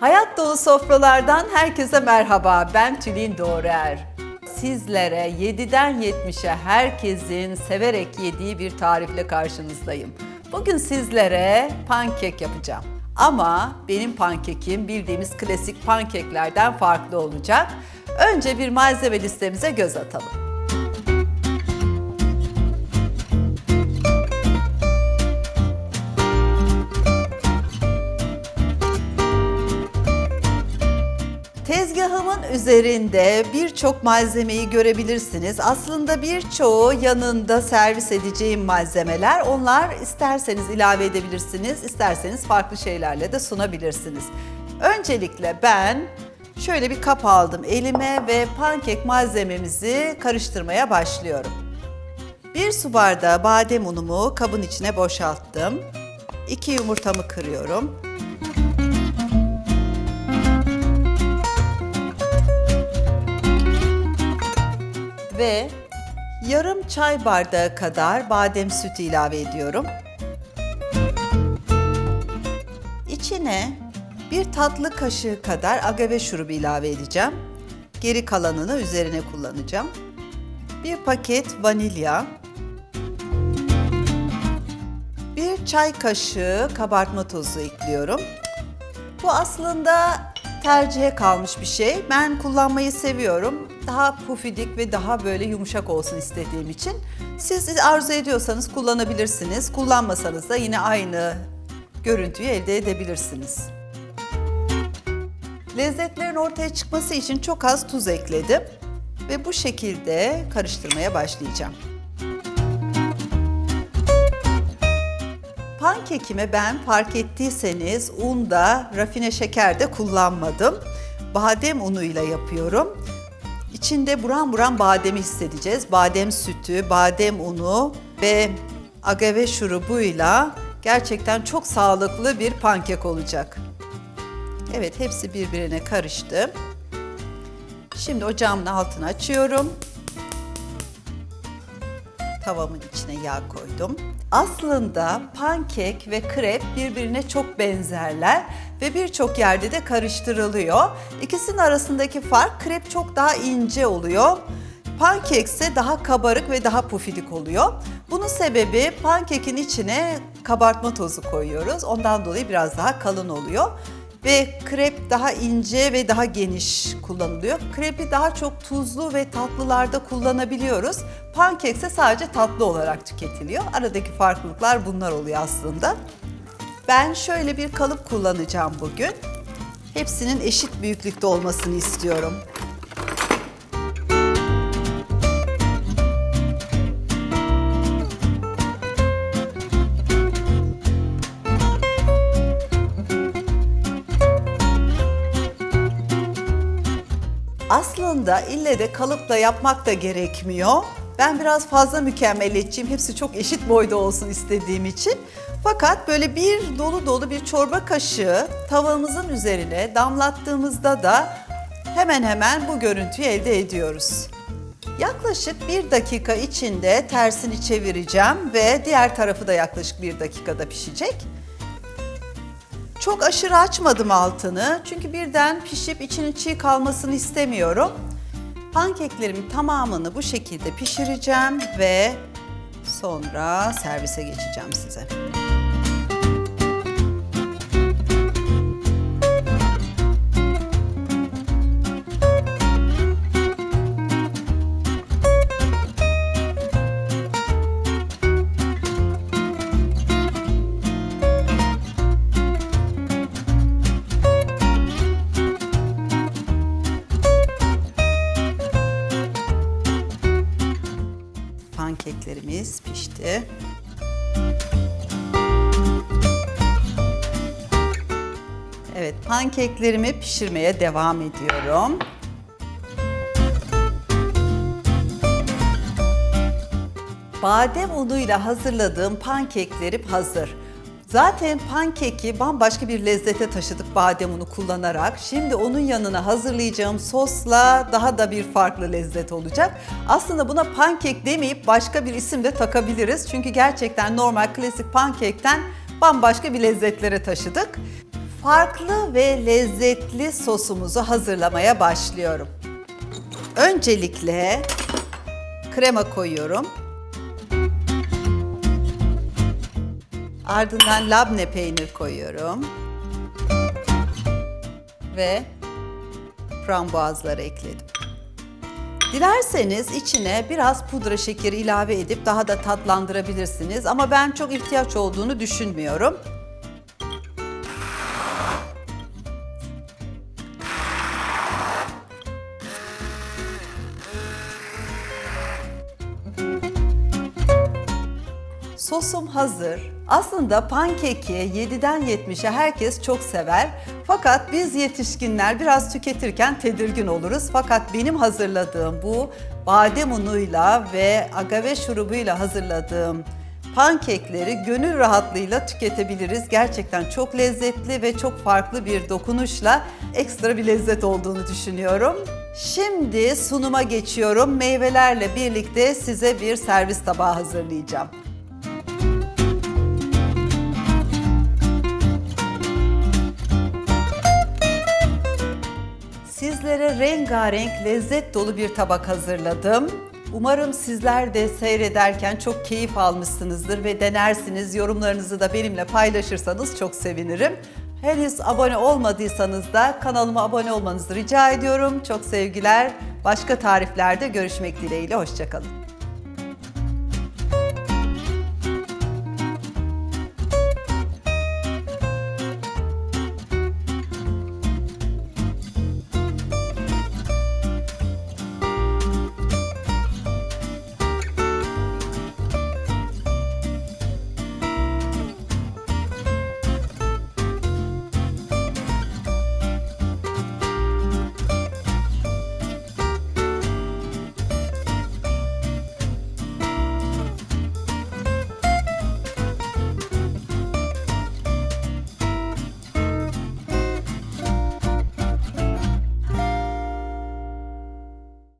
Hayat dolu sofralardan herkese merhaba. Ben Tülin Doğrer. Sizlere 7'den 70'e herkesin severek yediği bir tarifle karşınızdayım. Bugün sizlere pankek yapacağım. Ama benim pankekim bildiğimiz klasik pankeklerden farklı olacak. Önce bir malzeme listemize göz atalım. Tezgahımın üzerinde birçok malzemeyi görebilirsiniz. Aslında birçoğu yanında servis edeceğim malzemeler. Onlar isterseniz ilave edebilirsiniz, isterseniz farklı şeylerle de sunabilirsiniz. Öncelikle ben şöyle bir kap aldım elime ve pankek malzememizi karıştırmaya başlıyorum. Bir su bardağı badem unumu kabın içine boşalttım. İki yumurtamı kırıyorum. Ve yarım çay bardağı kadar badem sütü ilave ediyorum. İçine bir tatlı kaşığı kadar agave şurubu ilave edeceğim. Geri kalanını üzerine kullanacağım. Bir paket vanilya. Bir çay kaşığı kabartma tozu ekliyorum. Bu aslında tercihe kalmış bir şey. Ben kullanmayı seviyorum. Daha pufidik ve daha böyle yumuşak olsun istediğim için. Siz arzu ediyorsanız kullanabilirsiniz. Kullanmasanız da yine aynı görüntüyü elde edebilirsiniz. Lezzetlerin ortaya çıkması için çok az tuz ekledim ve bu şekilde karıştırmaya başlayacağım. Pankekime ben fark ettiyseniz un da rafine şeker de kullanmadım. Badem unuyla yapıyorum. İçinde buram buram bademi hissedeceğiz. Badem sütü, badem unu ve agave şurubuyla gerçekten çok sağlıklı bir pankek olacak. Evet hepsi birbirine karıştı. Şimdi ocağımın altını açıyorum tavamın içine yağ koydum. Aslında pankek ve krep birbirine çok benzerler ve birçok yerde de karıştırılıyor. İkisinin arasındaki fark krep çok daha ince oluyor. Pankek ise daha kabarık ve daha pufidik oluyor. Bunun sebebi pankekin içine kabartma tozu koyuyoruz. Ondan dolayı biraz daha kalın oluyor ve krep daha ince ve daha geniş kullanılıyor. Krepi daha çok tuzlu ve tatlılarda kullanabiliyoruz. Pankek ise sadece tatlı olarak tüketiliyor. Aradaki farklılıklar bunlar oluyor aslında. Ben şöyle bir kalıp kullanacağım bugün. Hepsinin eşit büyüklükte olmasını istiyorum. Aslında ille de kalıpla yapmak da gerekmiyor. Ben biraz fazla mükemmeliyetçiyim. Hepsi çok eşit boyda olsun istediğim için. Fakat böyle bir dolu dolu bir çorba kaşığı tavamızın üzerine damlattığımızda da hemen hemen bu görüntüyü elde ediyoruz. Yaklaşık bir dakika içinde tersini çevireceğim ve diğer tarafı da yaklaşık bir dakikada pişecek. Çok aşırı açmadım altını çünkü birden pişip içinin çiğ kalmasını istemiyorum. Pankeklerimin tamamını bu şekilde pişireceğim ve sonra servise geçeceğim size. Pankeklerimiz pişti. Evet, pankeklerimi pişirmeye devam ediyorum. Badem unuyla hazırladığım pankeklerim hazır. Zaten pankeki bambaşka bir lezzete taşıdık badem unu kullanarak. Şimdi onun yanına hazırlayacağım sosla daha da bir farklı lezzet olacak. Aslında buna pankek demeyip başka bir isim de takabiliriz. Çünkü gerçekten normal klasik pankekten bambaşka bir lezzetlere taşıdık. Farklı ve lezzetli sosumuzu hazırlamaya başlıyorum. Öncelikle krema koyuyorum. Ardından labne peynir koyuyorum. Ve frambuazları ekledim. Dilerseniz içine biraz pudra şekeri ilave edip daha da tatlandırabilirsiniz ama ben çok ihtiyaç olduğunu düşünmüyorum. Sosum hazır. Aslında pankeki 7'den 70'e herkes çok sever. Fakat biz yetişkinler biraz tüketirken tedirgin oluruz. Fakat benim hazırladığım bu badem unuyla ve agave şurubuyla hazırladığım pankekleri gönül rahatlığıyla tüketebiliriz. Gerçekten çok lezzetli ve çok farklı bir dokunuşla ekstra bir lezzet olduğunu düşünüyorum. Şimdi sunuma geçiyorum. Meyvelerle birlikte size bir servis tabağı hazırlayacağım. Sizlere rengarenk, lezzet dolu bir tabak hazırladım. Umarım sizler de seyrederken çok keyif almışsınızdır ve denersiniz. Yorumlarınızı da benimle paylaşırsanız çok sevinirim. Henüz abone olmadıysanız da kanalıma abone olmanızı rica ediyorum. Çok sevgiler. Başka tariflerde görüşmek dileğiyle. Hoşçakalın.